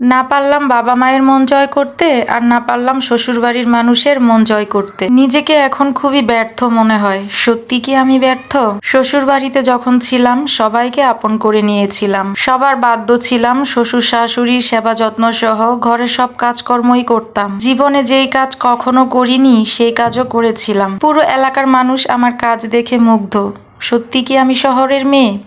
না পারলাম বাবা মায়ের মন জয় করতে আর না পারলাম শ্বশুরবাড়ির মানুষের মন জয় করতে। নিজেকে এখন খুবই ব্যর্থ মনে হয়। সত্যি কি আমি ব্যর্থ? শ্বশুর বাড়িতে যখন ছিলাম, সবাইকে আপন করে নিয়েছিলাম। সবার বাধ্য ছিলাম শ্বশুর শাশুড়ির সেবা যত্ন সহ ঘরের সব কাজকর্মই করতাম। জীবনে যেই কাজ কখনো করিনি, সেই কাজও করেছিলাম। পুরো এলাকার মানুষ আমার কাজ দেখে মুগ্ধ। সত্যি কি আমি শহরের মেয়ে?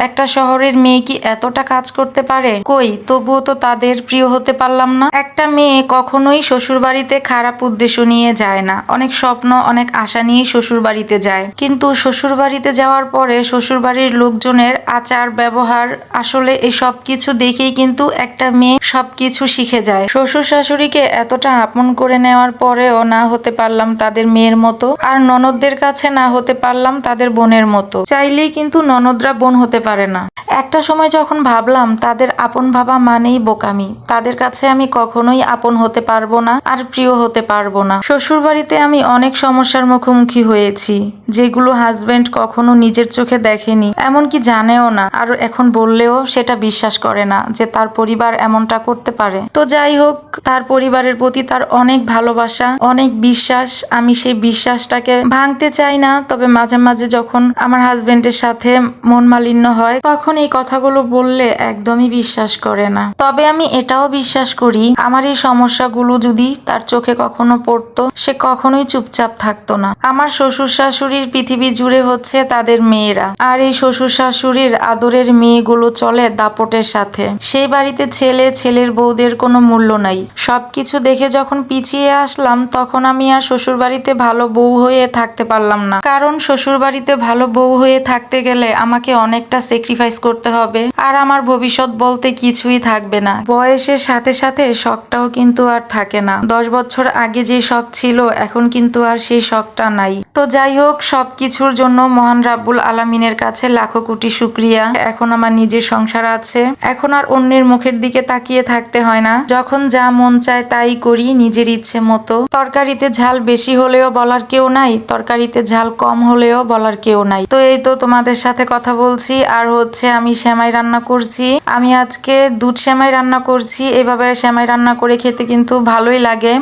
একটা শহরের মেয়ে কি এতটা কাজ করতে পারে? কই? তবুও তো তাদের প্রিয় হতে পারলাম না। একটা মেয়ে কখনোই শ্বশুর বাড়িতে খারাপ উদ্দেশ্য নিয়ে যায় না। অনেক স্বপ্ন, অনেক আশা নিয়ে শ্বশুর বাড়িতে যায়। কিন্তু শ্বশুর বাড়িতে যাওয়ার পরে শ্বশুর বাড়ির লোকজনের আচার, ব্যবহার, আসলে এই সব কিছু দেখেই কিন্তু একটা মেয়ে সবকিছু শিখে যায়। শ্বশুর শাশুড়িকে এতটা আপন করে নেওয়ার পরেও না হতে পারলাম তাদের মেয়ের মতো। আর ননদদের কাছে না হতে পারলাম তাদের বোনের মতো। চাইলেই কিন্তু ননদরা বোন হতে পারে না। একটা সময় যখন ভাবলাম, তাদের আপন ভাবা মানেই বোকামি। তাদের কাছে আমি কখনোই আপন হতে পারব না আর প্রিয় হতে পারব না। শ্বশুর বাড়িতে আমি অনেক সমস্যার মুখোমুখি হয়েছি, যেগুলো হাজবেন্ড কখনো নিজের চোখে দেখেনি, এমনকি জানেও না, আর এখন বললেও সেটা বিশ্বাস করে না যে তার পরিবার এমনটা করতে পারে। তো যাই হোক, তার পরিবারের প্রতি তার অনেক ভালোবাসা, অনেক বিশ্বাস, আমি সেই বিশ্বাসটাকে ভাঙতে চাই না, তবে মাঝে মাঝে যখন আমার হাজবেন্ডের সাথে মন মালিন্য হয় তখন এই কথাগুলো বললে একদমই বিশ্বাস করে না। তবে আমি এটাও বিশ্বাস করি, আমার এই সমস্যাগুলো যদি তার চোখে কখনো পড়তো, সে কখনোই চুপচাপ থাকতো না। আমার শ্বশুর শাশুড়ির পৃথিবী জুড়ে হচ্ছে তাদের মেয়েরা। আর এই শ্বশুর শাশুড়ির আদরের মেয়েগুলো চলে দাপটের সাথে। সেই বাড়িতে ছেলে, ছেলের বউদের কোনো মূল্য নাই। সবকিছু দেখে যখন পিছিয়ে আসলাম, তখন আমি আর শ্বশুর বাড়িতে ভালো বউ হয়ে থাকতে পারলাম না। কারণ শ্বশুর বাড়িতে ভালো বউ হয়ে থাকতে গেলে আমাকে অনেকটা স্যাক্রিফাইস করতে হবে। আর আমার ভবিষ্যৎ বলতে কিছুই থাকবে না। বয়সের সাথে সাথে শখটাও কিন্তু আর থাকে না। দশ বছর আগে যে শখ ছিল, এখন কিন্তু আর সেই শখটা নাই। তো যাই হোক, সবকিছুর জন্য মহান রাব্বুল আলামিনের কাছে লাখো কোটি শুক্রিয়া। এখন আমার নিজের সংসার আছে। এখন আর অন্যের মুখের দিকে তাকিয়ে থাকতে হয় না। যখন যা মন চায় তাই করি নিজের ইচ্ছে মতো। তরকারিতে ঝাল বেশি হলেও বলার কেউ নাই। তরকারিতে ঝাল কম হলেও বলার কেউ নাই। তো এই তো তোমাদের সাথে কথা বলছি। আর হচ্ছে আমি সেমাই রান্না করছি। আমি আজকে দুধ সেমাই রান্না করছি। এভাবে সেমাই রান্না করে খেতে কিন্তু ভালোই লাগে।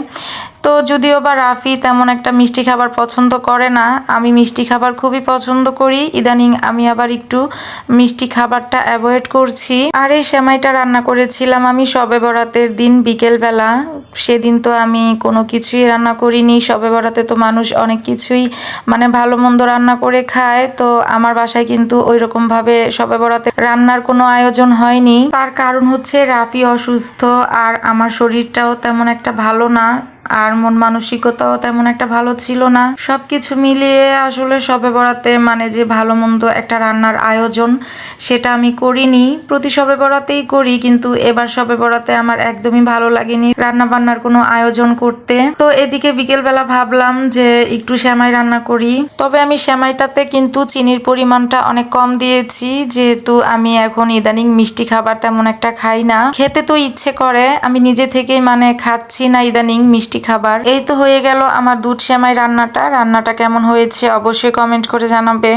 তো যদিও বা রাফি তেমন একটা মিষ্টি খাবার পছন্দ করে না, আমি মিষ্টি খাবার খুবই পছন্দ করি। ইদানিং আমি আবার একটু মিষ্টি খাবারটা অ্যাভয়েড করছি। আর এই সেমাইটা রান্না করেছিলাম আমি সবে বরাতের দিন বিকেলবেলা। সেদিন তো আমি কোনো কিছুই রান্না করিনি। সবে বরাতে তো মানুষ অনেক কিছুই মানে ভালো মন্দ রান্না করে খায়। তো আমার বাসায় কিন্তু ওই রকমভাবে সবে বরাতে রান্নার কোনো আয়োজন হয়নি। তার কারণ হচ্ছে রাফি অসুস্থ আর আমার শরীরটাও তেমন একটা ভালো না। আর মন মানসিকতাও তেমন একটা ভালো ছিল না। সবকিছু মিলিয়ে আসলে সবে বরাতে মানে যে ভালো মন্দ একটা রান্নার আয়োজন সেটা আমি করিনি। প্রতি সবে বরাতেই করি কিন্তু এবার সবে বরাতে আমার একদমই ভালো লাগেনি রান্না বান্নার কোনো আয়োজন করতে। তো এদিকে বিকেলবেলা ভাবলাম যে একটু শ্যামাই রান্না করি। তবে আমি শ্যামাইটাতে কিন্তু চিনির পরিমাণটা অনেক কম দিয়েছি। যেহেতু আমি এখন ইদানিং মিষ্টি খাবার তেমন একটা খাই না। খেতে তো ইচ্ছে করে, আমি নিজে থেকেই মানে খাচ্ছি না ইদানিং মিষ্টি খাবার। এই তো হয়ে গেল আমার দুধ শ্যামাই রান্নাটা। রান্নাটা কেমন হয়েছে অবশ্যই কমেন্ট করে জানাবে।